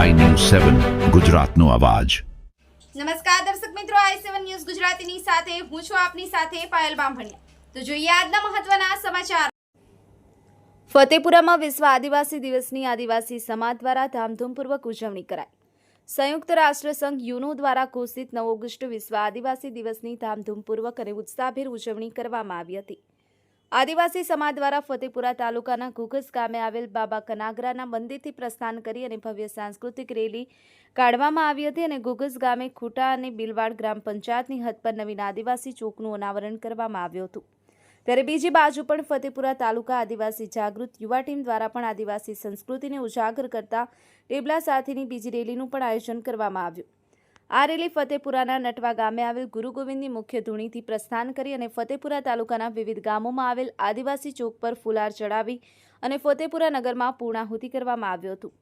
સેવન, ગુજરાતનો અવાજ. નમસ્કાર દર્શક મિત્રો, આઈ સેવન ન્યૂઝ ગુજરાતીની સાથે હું છું આપની સાથે પાયલ બામભણિયા. તો જોઈએ આજના મહત્વના સમાચાર. ફતેપુરામાં વિશ્વ આદિવાસી દિવસની આદિવાસી સમાજ દ્વારા ધામધૂમપૂર્વક ઉજવણી કરાઈ. સંયુક્ત રાષ્ટ્રસંઘ યુનો દ્વારા ઘોષિત નવ ઓગસ્ટ વિશ્વ આદિવાસી દિવસની ધામધૂમપૂર્વક અને ઉત્સાહભેર ઉજવણી કરવામાં આવી હતી. આદિવાસી સમાજ દ્વારા ફતેપુરા તાલુકાના ઘુઘસ ગામે આવેલ બાબા કનાગરાના મંદિરથી પ્રસ્થાન કરી અને ભવ્ય સાંસ્કૃતિક રેલી કાઢવામાં આવી હતી અને ઘુઘસ ગામે ખૂટા અને બિલવાડ ગ્રામ પંચાયતની હદ પર નવીન આદિવાસી ચોકનું અનાવરણ કરવામાં આવ્યું હતું. ત્યારે બીજી બાજુ પણ ફતેપુરા તાલુકા આદિવાસી જાગૃત યુવા ટીમ દ્વારા પણ આદિવાસી સંસ્કૃતિને ઉજાગર કરતા ટેબલા સાથેની બીજી રેલીનું પણ આયોજન કરવામાં આવ્યું. આ રેલી ફતેપુરાના નટવા ગામે આવેલ ગુરુ ગોવિંદની મુખ્ય ધૂણીથી પ્રસ્થાન કરી અને ફતેપુરા તાલુકાના વિવિધ ગામોમાં આવેલ આદિવાસી ચોક પર ફુલાર ચડાવી અને ફતેપુરા નગરમાં પૂર્ણાહુતિ કરવામાં આવ્યું હતું.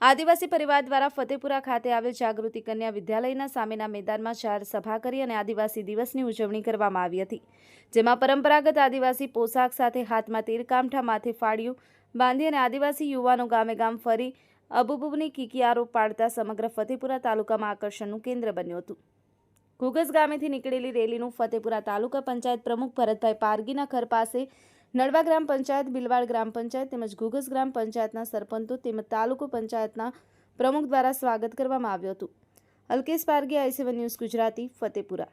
આદિવાસી પરિવાર દ્વારા ફતેપુરા ખાતે આવેલ જાગૃતિ કન્યા વિદ્યાલયના સામેના મેદાનમાં ચાર સભા કરી અને આદિવાસી દિવસની ઉજવણી કરવામાં આવી હતી. જેમાં પરંપરાગત આદિવાસી પોશાક સાથે હાથમાં તીરકામઠા માથે ફાળ્યું બાંધી અને આદિવાસી યુવાનો ગામે ગામ ફરી અબુબુની કિકિયારો પાડતા સમગ્ર ફતેપુરા તાલુકામાં આકર્ષણનું કેન્દ્ર બન્યું હતું. ઘુગસ ગામેથી નીકળેલી રેલીનું ફતેપુરા તાલુકા પંચાયત પ્રમુખ ભરતભાઈ પારગીના ઘર પાસે નડવા ગ્રામ પંચાયત, બિલવાડ ગ્રામ પંચાયત તેમજ ઘુગસ ગ્રામ પંચાયતના સરપંચો તેમજ તાલુકો પંચાયતના પ્રમુખ દ્વારા સ્વાગત કરવામાં આવ્યું હતું. Alkesh Pargi, I seven news Gujarati, Fatepura.